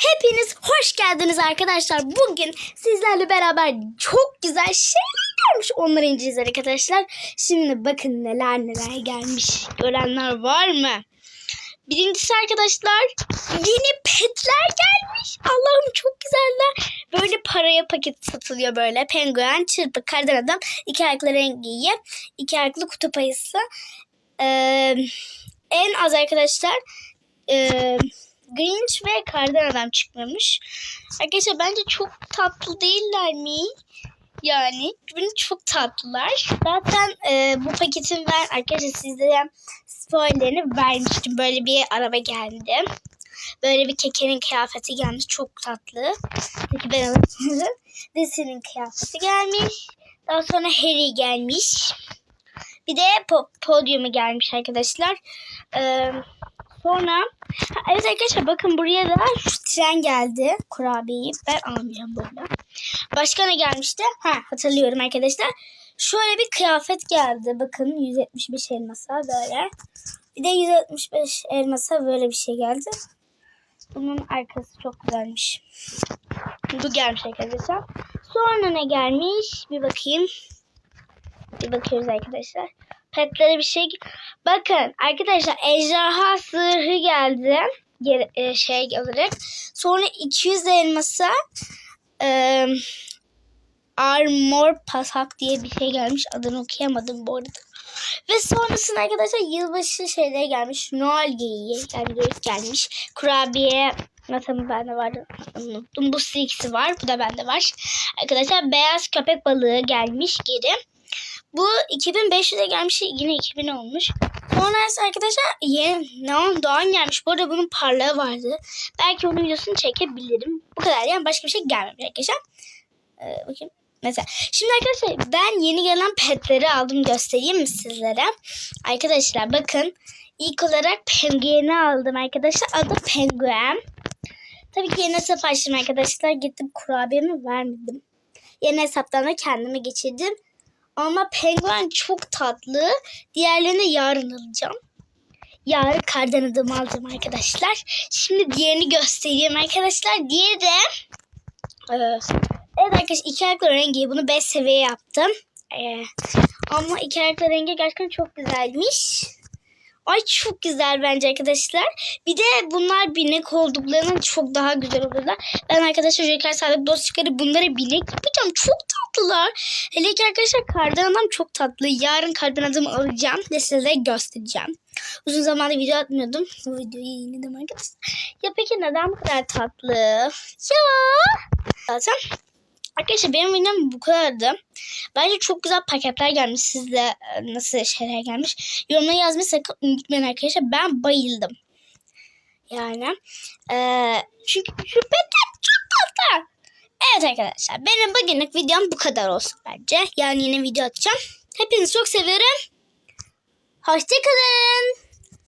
Hepiniz hoş geldiniz arkadaşlar. Bugün sizlerle beraber çok güzel şeyler gelmiş. Onları inceleyeceğiz arkadaşlar. Şimdi bakın neler neler gelmiş. Görenler var mı? Birincisi arkadaşlar yeni petler gelmiş. Allah'ım çok güzeller. Böyle paraya paket satılıyor böyle. Penguen, çırpı, kardan adam, iki ayaklı rengiye, iki ayaklı kutup ayısı. Ee, en az arkadaşlar e, Grinch ve Kardan Adam çıkmamış. Arkadaşlar bence çok tatlı değiller mi? Yani bence çok tatlılar. Zaten e, bu paketin ben arkadaşlar sizlere spoilerini vermiştim. Böyle bir araba geldi. Böyle bir kekenin kıyafeti gelmiş. Çok tatlı. Peki ben alayım. Desi'nin kıyafeti gelmiş. Daha sonra Harry gelmiş. Bir de po- podyumu gelmiş arkadaşlar. Ee, sonra evet arkadaşlar bakın buraya da şu tren geldi. Kurabiyeyi ben almayacağım burada. Başka ne gelmişti? Ha hatırlıyorum arkadaşlar. Şöyle bir kıyafet geldi. Bakın 175 elmasa böyle. Bir de 175 elmasa böyle bir şey geldi. Bunun arkası çok güzelmiş. Bu gelmiş arkadaşlar. Sonra ne gelmiş? Bir bakayım. Bir bakıyoruz arkadaşlar. Petlere bir şey... Bakın arkadaşlar ejderha sırrı geldi. E, şey olarak. Sonra 200 elmasa e, Armor Pasak diye bir şey gelmiş. Adını okuyamadım bu arada. Ve sonrasında arkadaşlar yılbaşı şeyleri gelmiş. Noel geyiği yani gelmiş. Kurabiye Masamı bende vardı. Unuttum. Bu ikisi var. Bu da bende var. Arkadaşlar beyaz köpek balığı gelmiş geri. Bu 2500'e gelmiş. Yine 2000 olmuş. Sonra arkadaşlar yeni Neon Doğan gelmiş. Bu arada bunun parlağı vardı. Belki onun videosunu çekebilirim. Bu kadar yani başka bir şey gelmemiş arkadaşlar. Ee, bakayım. Mesela şimdi arkadaşlar ben yeni gelen petleri aldım göstereyim mi sizlere? Arkadaşlar bakın ilk olarak pengueni aldım arkadaşlar. Adı penguen. Tabii ki yeni hesap açtım arkadaşlar. Gittim kurabiyemi vermedim. Yeni hesaptan da kendime geçirdim. Ama penguen çok tatlı. Diğerlerini yarın alacağım. Yarın kardan adamı alacağım arkadaşlar. Şimdi diğerini göstereyim arkadaşlar. Diğeri de e, evet arkadaşlar iki ayaklı rengi. Bunu 5 seviye yaptım. E, ama iki ayaklı rengi gerçekten çok güzelmiş. Ay çok güzel bence arkadaşlar. Bir de bunlar binek olduklarının çok daha güzel olurlar. Ben arkadaşlar Joker Sağlık dost çıkarıp bunları binek yapacağım. Çok tatlılar. Hele ki arkadaşlar kardan adam çok tatlı. Yarın kardan adamı alacağım ve size göstereceğim. Uzun zamandır video atmıyordum. Bu videoyu yayınladım arkadaşlar. Ya peki neden bu kadar tatlı? Ya. Zaten Arkadaşlar benim videom bu kadardı. Bence çok güzel paketler gelmiş. Sizde e, nasıl şeyler gelmiş. Yorumlara yazmayı sakın unutmayın arkadaşlar. Ben bayıldım. Yani. E, çünkü şu çok tatlı. Evet arkadaşlar. Benim bugünlük videom bu kadar olsun bence. Yani yine video atacağım. Hepinizi çok seviyorum. Hoşçakalın.